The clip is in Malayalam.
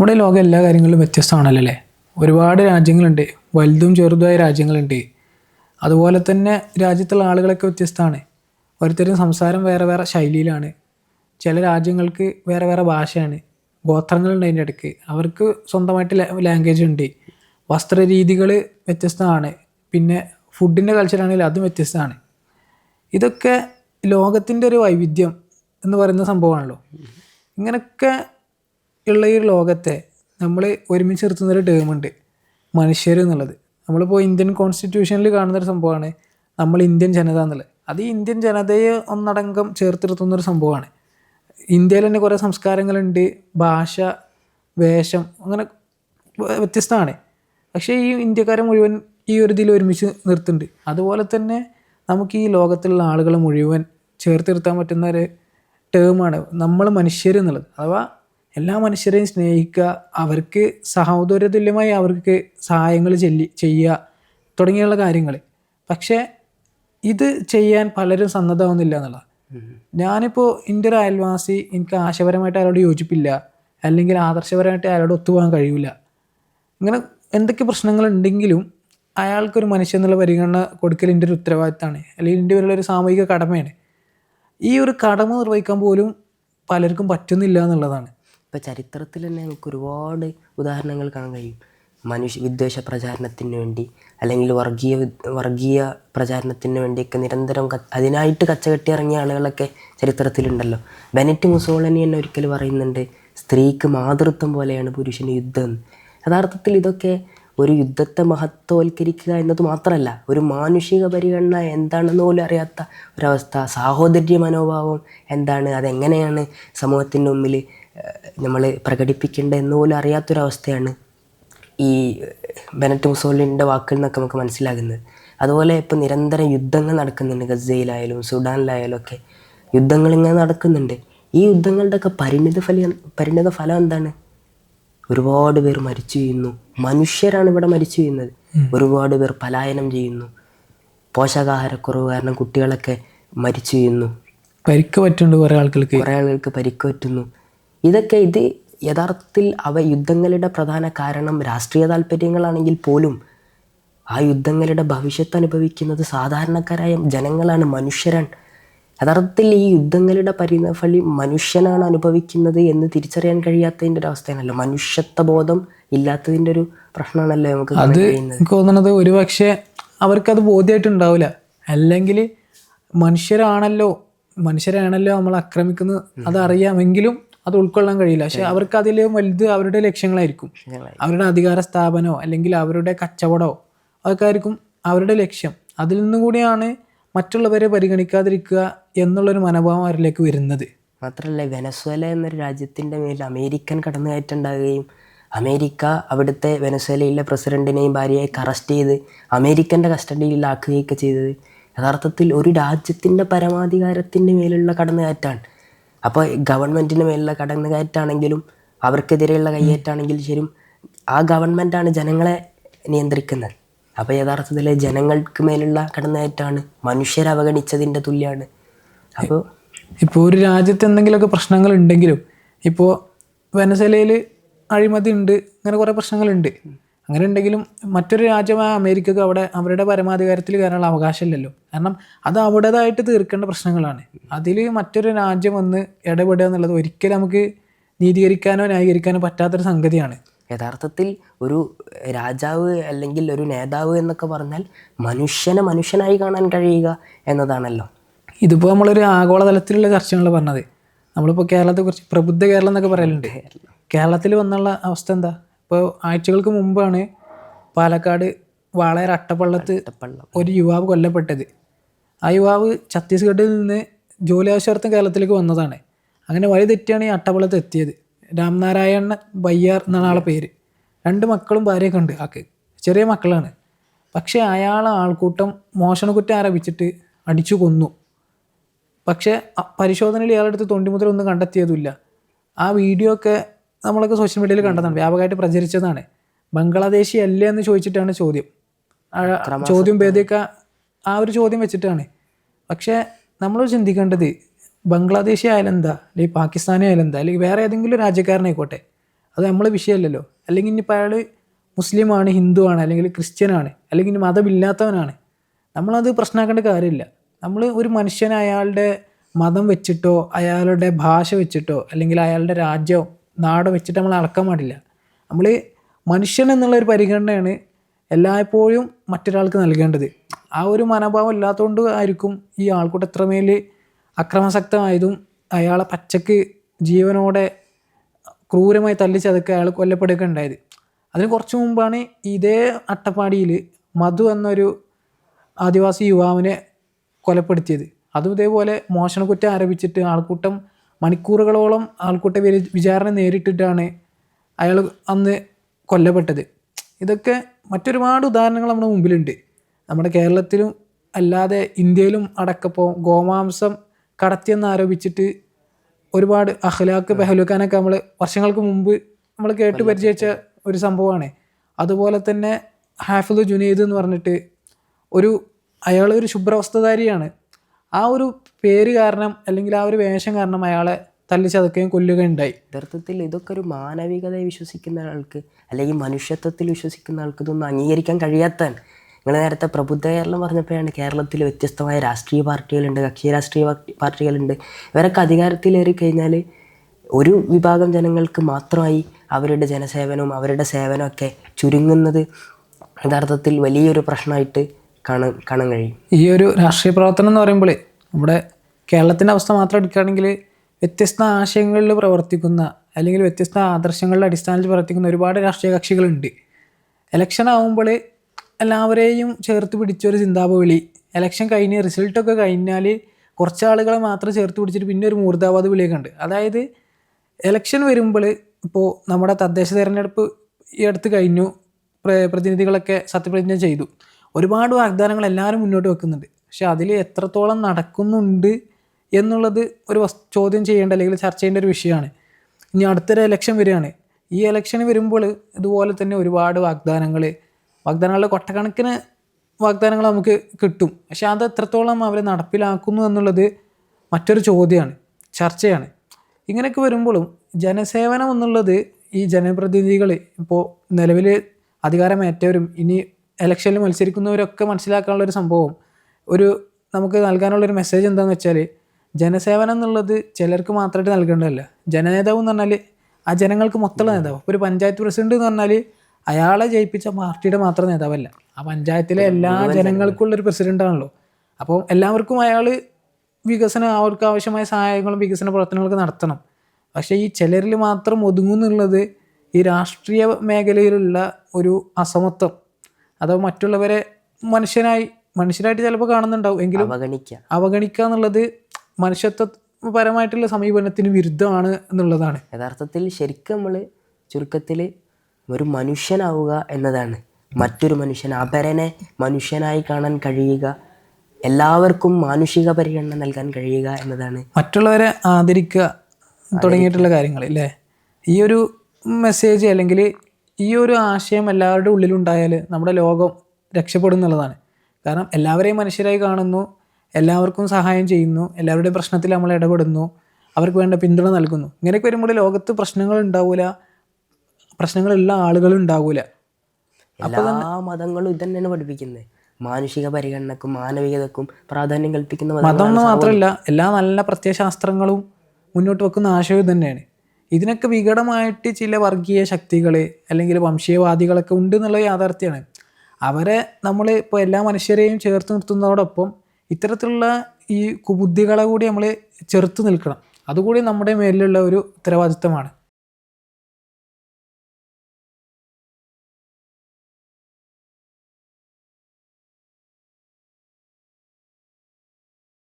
നമ്മുടെ ലോകം എല്ലാ കാര്യങ്ങളിലും വ്യത്യസ്തമാണല്ലോ അല്ലേ ഒരുപാട് രാജ്യങ്ങളുണ്ട്. വലുതും ചെറുതുമായ രാജ്യങ്ങളുണ്ട്. അതുപോലെ തന്നെ രാജ്യത്തുള്ള ആളുകളൊക്കെ വ്യത്യസ്തമാണ്. ഓരോരുത്തരും സംസാരം വേറെ വേറെ ശൈലിയിലാണ്. ചില രാജ്യങ്ങൾക്ക് വേറെ വേറെ ഭാഷയാണ്. ഗോത്രങ്ങളുണ്ട് അതിന്റെ ഇടയ്ക്ക് അവർക്ക് സ്വന്തമായിട്ട് ലാംഗ്വേജ് ഉണ്ട്. വസ്ത്രരീതികൾ വ്യത്യസ്തമാണ്. പിന്നെ ഫുഡിന്റെ കൾച്ചറാണെങ്കിൽ അതും വ്യത്യസ്തമാണ്. ഇതൊക്കെ ലോകത്തിന്റെ ഒരു വൈവിധ്യം എന്ന് പറയുന്ന സംഭവമാണല്ലോ. ഇങ്ങനെയൊക്കെ ഉള്ള ഈ ലോകത്തെ നമ്മൾ ഒരുമിച്ച് നിർത്തുന്നൊരു ടേമുണ്ട് മനുഷ്യർ എന്നുള്ളത്. നമ്മളിപ്പോൾ ഇന്ത്യൻ കോൺസ്റ്റിറ്റ്യൂഷനിൽ കാണുന്നൊരു സംഭവമാണ് നമ്മൾ ഇന്ത്യൻ ജനത എന്നുള്ളത്. അത് ഇന്ത്യൻ ജനതയെ ഒന്നടങ്കം ചേർത്ത് നിർത്തുന്നൊരു സംഭവമാണ് ഇന്ത്യയിൽ തന്നെ കുറേ സംസ്കാരങ്ങളുണ്ട്. ഭാഷ വേഷം അങ്ങനെ വ്യത്യസ്തമാണ്. പക്ഷേ ഈ ഇന്ത്യക്കാരെ മുഴുവൻ ഈ ഒരു ഇതിൽ ഒരുമിച്ച് നിർത്തുന്നുണ്ട്. അതുപോലെ തന്നെ നമുക്ക് ഈ ലോകത്തിലുള്ള ആളുകളെ മുഴുവൻ ചേർത്ത് നിർത്താൻ പറ്റുന്ന ഒരു ടേമാണ് നമ്മൾ മനുഷ്യർ എന്നുള്ളത്. അഥവാ എല്ലാ മനുഷ്യരെയും സ്നേഹിക്കുക അവർക്ക് സഹോദരതുല്യമായി അവർക്ക് സഹായങ്ങൾ ചെല്ലി ചെയ്യുക തുടങ്ങിയുള്ള കാര്യങ്ങൾ. പക്ഷേ ഇത് ചെയ്യാൻ പലരും സന്നദ്ധമാവുന്നില്ല എന്നുള്ളതാണ്. ഞാനിപ്പോൾ എന്റെ ഒരു അയൽവാസി എനിക്ക് ആശയപരമായിട്ട് അയാളോട് യോജിപ്പില്ല അല്ലെങ്കിൽ ആദർശപരമായിട്ട് അയാളോട് ഒത്തുപോകാൻ കഴിയില്ല ഇങ്ങനെ എന്തൊക്കെ പ്രശ്നങ്ങളുണ്ടെങ്കിലും അയാൾക്കൊരു മനുഷ്യൻ എന്നുള്ള പരിഗണന കൊടുക്കൽ എന്റെ ഒരു ഉത്തരവാദിത്തമാണ് അല്ലെങ്കിൽ എന്റെ പേരിലുള്ള ഒരു സാമൂഹിക കടമയാണ്. ഈ ഒരു കടമ നിർവഹിക്കാൻ പോലും പലർക്കും പറ്റുന്നില്ല എന്നുള്ളതാണ്. ഇപ്പോൾ ചരിത്രത്തിൽ തന്നെ നമുക്ക് ഒരുപാട് ഉദാഹരണങ്ങൾ കാണാൻ കഴിയും മനുഷ്യ വിദ്വേഷ പ്രചാരണത്തിന് വേണ്ടി അല്ലെങ്കിൽ വർഗീയ വർഗീയ പ്രചാരണത്തിന് വേണ്ടിയൊക്കെ നിരന്തരം അതിനായിട്ട് കച്ചകെട്ടി ഇറങ്ങിയ ആളുകളൊക്കെ ചരിത്രത്തിലുണ്ടല്ലോ ബെനറ്റ് മുസോളനി തന്നെ ഒരിക്കൽ പറയുന്നുണ്ട് സ്ത്രീക്ക് മാതൃത്വം പോലെയാണ് പുരുഷന് യുദ്ധം എന്ന്. യഥാർത്ഥത്തിൽ ഇതൊക്കെ ഒരു യുദ്ധത്തെ മഹത്വവൽക്കരിക്കുക എന്നത് മാത്രമല്ല ഒരു മാനുഷിക പരിഗണന എന്താണെന്ന് പോലും അറിയാത്ത ഒരവസ്ഥ സാഹോദര്യ മനോഭാവം എന്താണ് അതെങ്ങനെയാണ് സമൂഹത്തിന്റെ മുമ്പിൽ നമ്മൾ പ്രകടിപ്പിക്കേണ്ട എന്ന് പോലും അറിയാത്തൊരവസ്ഥയാണ് ഈ ബെനറ്റ് മുസോളിന്റെ വാക്കുകളിൽ നിന്നൊക്കെ നമുക്ക് മനസ്സിലാകുന്നത്. അതുപോലെ ഇപ്പോൾ നിരന്തരം യുദ്ധങ്ങൾ നടക്കുന്നുണ്ട് ഗസയിലായാലും സുഡാനിലായാലും ഒക്കെ. യുദ്ധങ്ങൾ ഇങ്ങനെ നടക്കുന്നുണ്ട്. ഈ യുദ്ധങ്ങളുടെയൊക്കെ പരിണിത ഫലം പരിണിത ഫലം എന്താണ്? ഒരുപാട് പേർ മരിച്ചു ചെയ്യുന്നു. മനുഷ്യരാണ് ഇവിടെ മരിച്ചു ചെയ്യുന്നത്. ഒരുപാട് പേർ പലായനം ചെയ്യുന്നു. പോഷകാഹാരക്കുറവ് കാരണം കുട്ടികളൊക്കെ മരിച്ചു ചെയ്യുന്നു. പരിക്ക് പറ്റുന്നുണ്ട് കുറേ ആളുകൾക്ക് കുറേ ആളുകൾക്ക് പരിക്ക് പറ്റുന്നു. ഇതൊക്കെ ഇത് യഥാർത്ഥത്തിൽ അവ യുദ്ധങ്ങളുടെ പ്രധാന കാരണം രാഷ്ട്രീയ താല്പര്യങ്ങളാണെങ്കിൽ പോലും ആ യുദ്ധങ്ങളുടെ ഭവിഷ്യത്ത് അനുഭവിക്കുന്നത് സാധാരണക്കാരായ ജനങ്ങളാണ് മനുഷ്യരാണ്. യഥാർത്ഥത്തിൽ ഈ യുദ്ധങ്ങളുടെ പരിണഫലി മനുഷ്യനാണ് അനുഭവിക്കുന്നത് എന്ന് തിരിച്ചറിയാൻ കഴിയാത്തതിന്റെ ഒരു അവസ്ഥയാണല്ലോ. മനുഷ്യത്വ ബോധം ഇല്ലാത്തതിന്റെ ഒരു പ്രശ്നമാണല്ലോ നമുക്ക് അത് എനിക്ക് തോന്നുന്നത് ഒരു പക്ഷേ അവർക്കത് ബോധ്യമായിട്ടുണ്ടാവില്ല. അല്ലെങ്കിൽ മനുഷ്യരാണല്ലോ മനുഷ്യരാണല്ലോ നമ്മൾ ആക്രമിക്കുന്നത് അതറിയാമെങ്കിലും അത് ഉൾക്കൊള്ളാൻ കഴിയില്ല. പക്ഷെ അവർക്ക് അതിൽ വലുത് അവരുടെ ലക്ഷ്യങ്ങളായിരിക്കും. അവരുടെ അധികാര സ്ഥാപനമോ അല്ലെങ്കിൽ അവരുടെ കച്ചവടമോ അതൊക്കെ ആയിരിക്കും അവരുടെ ലക്ഷ്യം. അതിൽ നിന്നുകൂടിയാണ് മറ്റുള്ളവരെ പരിഗണിക്കാതിരിക്കുക എന്നുള്ളൊരു മനോഭാവം അവരിലേക്ക് വരുന്നത്. മാത്രമല്ല വെനസ്വേല എന്നൊരു രാജ്യത്തിന്റെ മേൽ അമേരിക്കൻ കടന്നുകയറ്റുണ്ടാകുകയും അമേരിക്ക അവിടുത്തെ വെനസ്വേലയിലെ പ്രസിഡന്റിനെയും ഭാര്യയെയൊക്കെ അറസ്റ്റ് ചെയ്ത് അമേരിക്കന്റെ കസ്റ്റഡിയിലാക്കുകയൊക്കെ ചെയ്തത്. യഥാർത്ഥത്തിൽ ഒരു രാജ്യത്തിന്റെ പരമാധികാരത്തിന്റെ മേലുള്ള കടന്നുകയറ്റാണ് അപ്പോൾ ഗവൺമെന്റിന്റെ മേലുള്ള കടന്നുകയറ്റാണെങ്കിലും അവർക്കെതിരെയുള്ള കയ്യേറ്റാണെങ്കിലും ശരി ആ ഗവൺമെന്റാണ് ജനങ്ങളെ നിയന്ത്രിക്കുന്നത്. അപ്പോൾ യഥാർത്ഥത്തിൽ ജനങ്ങൾക്ക് മേലുള്ള കടന്നുകയറ്റമാണ് മനുഷ്യരെ അവഗണിച്ചതിന്റെ തുല്യമാണ് അപ്പോൾ ഇപ്പോൾ ഒരു രാജ്യത്ത് എന്തെങ്കിലുമൊക്കെ പ്രശ്നങ്ങൾ ഉണ്ടെങ്കിലും ഇപ്പോൾ വെനസലയിൽ അഴിമതി ഉണ്ട് അങ്ങനെ കുറേ പ്രശ്നങ്ങളുണ്ട്. അങ്ങനെ ഉണ്ടെങ്കിലും മറ്റൊരു രാജ്യമായ അമേരിക്കക്ക് അവിടെ അവരുടെ പരമാധികാരത്തിൽ കയറാനുള്ള അവകാശമില്ലല്ലോ. കാരണം അത് അവിടേതായിട്ട് തീർക്കേണ്ട പ്രശ്നങ്ങളാണ്. അതിൽ മറ്റൊരു രാജ്യം വന്ന് ഇടപെടുക എന്നുള്ളത് ഒരിക്കലും നമുക്ക് നീതീകരിക്കാനോ ന്യായീകരിക്കാനോ പറ്റാത്തൊരു സംഗതിയാണ്. യഥാർത്ഥത്തിൽ ഒരു രാജാവ് അല്ലെങ്കിൽ ഒരു നേതാവ് എന്നൊക്കെ പറഞ്ഞാൽ മനുഷ്യനെ മനുഷ്യനായി കാണാൻ കഴിയുക എന്നതാണല്ലോ. ഇതിപ്പോൾ നമ്മളൊരു ആഗോളതലത്തിലുള്ള ചർച്ചകൾ പറഞ്ഞത്. നമ്മളിപ്പോൾ കേരളത്തെക്കുറിച്ച് പ്രബുദ്ധ കേരളം എന്നൊക്കെ പറയലുണ്ട്. കേരളത്തിൽ വന്നുള്ള അവസ്ഥ എന്താ? ഇപ്പോൾ ആഴ്ചകൾക്ക് മുമ്പാണ് പാലക്കാട് വാളയാർ അട്ടപ്പള്ളത്ത് ഒരു യുവാവ് കൊല്ലപ്പെട്ടത്. ആ യുവാവ് ഛത്തീസ്ഗഡിൽ നിന്ന് ജോലി ആവശ്യാർത്ഥം കേരളത്തിലേക്ക് വന്നതാണ്. അങ്ങനെ വഴി തെറ്റിയാണ് ഈ അട്ടപ്പള്ളത്ത് എത്തിയത്. രാംനാരായണ ബയ്യാർ എന്നാണ് ആളെ പേര്. രണ്ട് മക്കളും ഭാര്യയൊക്കെ ഉണ്ട് ആക്ക് ചെറിയ മക്കളാണ്. പക്ഷേ അയാളെ ആൾക്കൂട്ടം മോഷണക്കുറ്റം ആരംഭിച്ചിട്ട് അടിച്ചു കൊന്നു. പക്ഷേ പരിശോധനയിൽ ഇയാളുടെ അടുത്ത് തൊണ്ടിമുദ്ര ഒന്നും കണ്ടെത്തിയതുമില്ല. ആ വീഡിയോ ഒക്കെ നമ്മളൊക്കെ സോഷ്യൽ മീഡിയയിൽ കണ്ടതാണ്. വ്യാപകമായിട്ട് പ്രചരിച്ചതാണ്. ബംഗ്ലാദേശി അല്ലേ എന്ന് ചോദിച്ചിട്ടാണ് ചോദ്യം. ചോദ്യം ഭേദിയൊക്കെ ആ ഒരു ചോദ്യം വെച്ചിട്ടാണ്. പക്ഷേ നമ്മൾ ചിന്തിക്കേണ്ടത് ബംഗ്ലാദേശി ആയാലെന്താ? അല്ലെങ്കിൽ പാകിസ്ഥാനി ആയാലെന്താ? അല്ലെങ്കിൽ വേറെ ഏതെങ്കിലും രാജ്യക്കാരനായിക്കോട്ടെ. അത് നമ്മൾ വിഷയമല്ലല്ലോ. അല്ലെങ്കിൽ ഇനിയിപ്പോൾ അയാൾ മുസ്ലിമാണ് ഹിന്ദുവാണ് അല്ലെങ്കിൽ ക്രിസ്ത്യനാണ് അല്ലെങ്കിൽ ഇനി മതമില്ലാത്തവനാണ്. നമ്മളത് പ്രശ്നമാക്കേണ്ട കാര്യമില്ല. നമ്മൾ ഒരു മനുഷ്യനെ അയാളുടെ മതം വെച്ചിട്ടോ അയാളുടെ ഭാഷ വെച്ചിട്ടോ അല്ലെങ്കിൽ അയാളുടെ രാജ്യം നാടോ വെച്ചിട്ട് നമ്മൾ അളക്കാൻ പാടില്ല. നമ്മൾ മനുഷ്യൻ എന്നുള്ള ഒരു പരിഗണനയാണ് എല്ലായ്പ്പോഴും മറ്റൊരാൾക്ക് നൽകേണ്ടത്. ആ ഒരു മനോഭാവം ഇല്ലാത്തതുകൊണ്ട് ആയിരിക്കും ഈ ആൾക്കൂട്ടം എത്രമേൽ അക്രമസക്തമായതും അയാളെ പച്ചക്ക് ജീവനോടെ ക്രൂരമായി തല്ലിച്ചതൊക്കെ അയാൾ കൊല്ലപ്പെടുകയൊക്കെ ഉണ്ടായത്. അതിന് കുറച്ച് മുമ്പാണ് ഇതേ അട്ടപ്പാടിയിൽ മധു എന്നൊരു ആദിവാസി യുവാവിനെ കൊലപ്പെടുത്തിയത്. അതും ഇതേപോലെ മോഷണക്കുറ്റം ആരോപിച്ചിട്ട് ആൾക്കൂട്ടം മണിക്കൂറുകളോളം ആൾക്കൂട്ട വിചാരണ നേരിട്ടിട്ടാണ് അയാൾ അന്ന് കൊല്ലപ്പെട്ടത്. ഇതൊക്കെ മറ്റൊരുപാട് ഉദാഹരണങ്ങൾ നമ്മുടെ മുമ്പിലുണ്ട്. നമ്മുടെ കേരളത്തിലും അല്ലാതെ ഇന്ത്യയിലും അടക്കപ്പോൾ ഗോമാംസം കടത്തിയെന്ന് ആരോപിച്ചിട്ട് ഒരുപാട് അഹ്ലാക്ക് ബഹലുക്കാനൊക്കെ നമ്മൾ വർഷങ്ങൾക്ക് മുമ്പ് നമ്മൾ കേട്ട് പരിചയിച്ച ഒരു സംഭവമാണ്. അതുപോലെ തന്നെ ഹാഫിദ് ജുനൈദ് എന്ന് പറഞ്ഞിട്ട് ഒരു അയാൾ ഒരു ശുഭ്രവസ്ത്രധാരിയാണ് ആ ഒരു പേര് കാരണം അല്ലെങ്കിൽ ആ ഒരു വേഷം കാരണം അയാളെ തല്ലിച്ചതക്കുകയും കൊല്ലുകയും ഉണ്ടായി. യഥാർത്ഥത്തിൽ ഇതൊക്കെ ഒരു മാനവികതയെ വിശ്വസിക്കുന്ന ആൾക്ക് അല്ലെങ്കിൽ മനുഷ്യത്വത്തിൽ വിശ്വസിക്കുന്ന ആൾക്ക് ഇതൊന്നും അംഗീകരിക്കാൻ കഴിയാത്തതാണ്. നിങ്ങൾ നേരത്തെ പ്രബുദ്ധ കേരളം പറഞ്ഞപ്പോഴാണ് കേരളത്തിൽ വ്യത്യസ്തമായ രാഷ്ട്രീയ പാർട്ടികളുണ്ട് കക്ഷി രാഷ്ട്രീയ പാർട്ടികളുണ്ട്. ഇവരൊക്കെ അധികാരത്തിലേറി കഴിഞ്ഞാൽ ഒരു വിഭാഗം ജനങ്ങൾക്ക് മാത്രമായി അവരുടെ ജനസേവനവും അവരുടെ സേവനമൊക്കെ ചുരുങ്ങുന്നത് യഥാർത്ഥത്തിൽ വലിയൊരു പ്രശ്നമായിട്ട് കാണാൻ കാണാൻ കഴിയും ഈ ഒരു രാഷ്ട്രീയ പ്രവർത്തനം എന്ന് പറയുമ്പോൾ നമ്മുടെ കേരളത്തിന്റെ അവസ്ഥ മാത്രം എടുക്കുകയാണെങ്കിൽ വ്യത്യസ്ത ആശയങ്ങളിൽ പ്രവർത്തിക്കുന്ന അല്ലെങ്കിൽ വ്യത്യസ്ത ആദർശങ്ങളുടെ അടിസ്ഥാനത്തിൽ പ്രവർത്തിക്കുന്ന ഒരുപാട് രാഷ്ട്രീയ കക്ഷികളുണ്ട്. ഇലക്ഷൻ ആകുമ്പോൾ എല്ലാവരെയും ചേർത്ത് പിടിച്ചൊരു ചിന്താപവിളി. ഇലക്ഷൻ കഴിഞ്ഞ് റിസൾട്ടൊക്കെ കഴിഞ്ഞാൽ കുറച്ച് ആളുകളെ മാത്രം ചേർത്ത് പിടിച്ചിട്ട് പിന്നെ ഒരു മൂർദാബാദ് വിളിയൊക്കെ ഉണ്ട്. അതായത് ഇലക്ഷൻ വരുമ്പോൾ ഇപ്പോൾ നമ്മുടെ തദ്ദേശ തിരഞ്ഞെടുപ്പ് ഈ അടുത്ത് കഴിഞ്ഞു. പ്ര- പ്രതിനിധികളൊക്കെ സത്യപ്രതിജ്ഞ ചെയ്തു. ഒരുപാട് വാഗ്ദാനങ്ങൾ എല്ലാവരും മുന്നോട്ട് വെക്കുന്നുണ്ട്. പക്ഷെ അതിൽ എത്രത്തോളം നടക്കുന്നുണ്ട് എന്നുള്ളത് ഒരു ചോദ്യം ചെയ്യേണ്ട അല്ലെങ്കിൽ ചർച്ച ചെയ്യേണ്ട ഒരു വിഷയമാണ്. ഇനി അടുത്തൊരു ഇലക്ഷൻ വരികയാണ്. ഈ ഇലക്ഷൻ വരുമ്പോൾ ഇതുപോലെ തന്നെ ഒരുപാട് വാഗ്ദാനങ്ങൾ വാഗ്ദാനങ്ങളുടെ കൊട്ടക്കണക്കിന് വാഗ്ദാനങ്ങൾ നമുക്ക് കിട്ടും. പക്ഷെ അത് എത്രത്തോളം അവർ നടപ്പിലാക്കുന്നു എന്നുള്ളത് മറ്റൊരു ചോദ്യമാണ് ചർച്ചയാണ്. ഇങ്ങനെയൊക്കെ വരുമ്പോഴും ജനസേവനം എന്നുള്ളത് ഈ ജനപ്രതിനിധികൾ ഇപ്പോൾ നിലവിൽ അധികാരമേറ്റവരും ഇനി ഇലക്ഷനിൽ മത്സരിക്കുന്നവരൊക്കെ മനസ്സിലാക്കാനുള്ള ഒരു സംഭവം. ഒരു നമുക്ക് നൽകാനുള്ളൊരു മെസ്സേജ് എന്താണെന്ന് വെച്ചാൽ ജനസേവനം എന്നുള്ളത് ചിലർക്ക് മാത്രമായിട്ട് നൽകേണ്ടതല്ല. ജനനേതാവ് എന്ന് പറഞ്ഞാൽ ആ ജനങ്ങൾക്ക് മൊത്തമുള്ള നേതാവ്. ഒരു പഞ്ചായത്ത് പ്രസിഡന്റ് എന്ന് പറഞ്ഞാൽ അയാളെ ജയിപ്പിച്ച പാർട്ടിയുടെ മാത്രം നേതാവല്ല. ആ പഞ്ചായത്തിലെ എല്ലാ ജനങ്ങൾക്കുള്ളൊരു പ്രസിഡന്റ് ആണല്ലോ. അപ്പോൾ എല്ലാവർക്കും അയാൾ വികസനം അവർക്ക് ആവശ്യമായ സഹായങ്ങളും വികസന പ്രവർത്തനങ്ങളൊക്കെ നടത്തണം. പക്ഷേ ഈ ചിലരിൽ മാത്രം ഒതുങ്ങുന്നുള്ളത് ഈ രാഷ്ട്രീയ മേഖലയിലുള്ള ഒരു അസമത്വം. അഥവാ മറ്റുള്ളവരെ മനുഷ്യനായി മനുഷ്യരായിട്ട് ചിലപ്പോൾ കാണുന്നുണ്ടാവും. എങ്കിലും അവഗണിക്കുക അവഗണിക്കുക എന്നുള്ളത് മനുഷ്യത്വപരമായിട്ടുള്ള സമീപനത്തിന് വിരുദ്ധമാണ് എന്നുള്ളതാണ്. യഥാർത്ഥത്തിൽ ശരിക്കും നമ്മൾ ചുരുക്കത്തിൽ ഒരു മനുഷ്യനാവുക എന്നതാണ്. മറ്റൊരു മനുഷ്യൻ അപരനെ മനുഷ്യനായി കാണാൻ കഴിയുക എല്ലാവർക്കും മാനുഷിക പരിഗണന നൽകാൻ കഴിയുക എന്നതാണ്. മറ്റുള്ളവരെ ആദരിക്കുക തുടങ്ങിയിട്ടുള്ള കാര്യങ്ങൾ അല്ലേ ഈ ഒരു മെസ്സേജ് അല്ലെങ്കിൽ ഈ ഒരു ആശയം എല്ലാവരുടെ ഉള്ളിലുണ്ടായാൽ നമ്മുടെ ലോകം രക്ഷപ്പെടും എന്നുള്ളതാണ് കാരണം എല്ലാവരെയും മനുഷ്യരായി കാണുന്നു എല്ലാവർക്കും സഹായം ചെയ്യുന്നു എല്ലാവരുടെയും പ്രശ്നത്തിൽ നമ്മൾ ഇടപെടുന്നു അവർക്ക് വേണ്ട പിന്തുണ നൽകുന്നു. ഇങ്ങനെയൊക്കെ വരുമ്പോൾ ലോകത്ത് പ്രശ്നങ്ങൾ ഉണ്ടാവില്ല പ്രശ്നങ്ങളുള്ള ആളുകൾ ഉണ്ടാവില്ല എല്ലാ മതങ്ങളും ഇത് തന്നെയാണ് പഠിപ്പിക്കുന്നത്. മാനുഷിക പരിഗണനക്കും മാനവികതക്കും പ്രാധാന്യം കൽപ്പിക്കുന്ന മതം എന്ന് മാത്രമല്ല എല്ലാ നല്ല പ്രത്യയശാസ്ത്രങ്ങളും മുന്നോട്ട് വെക്കുന്ന ആശയം തന്നെയാണ് ഇതിനൊക്കെ വികടമായിട്ട് ചില വർഗീയ ശക്തികൾ അല്ലെങ്കിൽ വംശീയവാദികളൊക്കെ ഉണ്ട് എന്നുള്ള യാഥാർത്ഥ്യമാണ് അവരെ നമ്മൾ ഇപ്പോൾ എല്ലാ മനുഷ്യരെയും ചേർത്ത് നിർത്തുന്നതോടൊപ്പം ഇത്തരത്തിലുള്ള ഈ കുബുദ്ധികളെ കൂടി നമ്മൾ ചെറുത്ത് നിൽക്കണം. അതുകൂടി നമ്മുടെ മേലിലുള്ള ഒരു ഉത്തരവാദിത്തമാണ്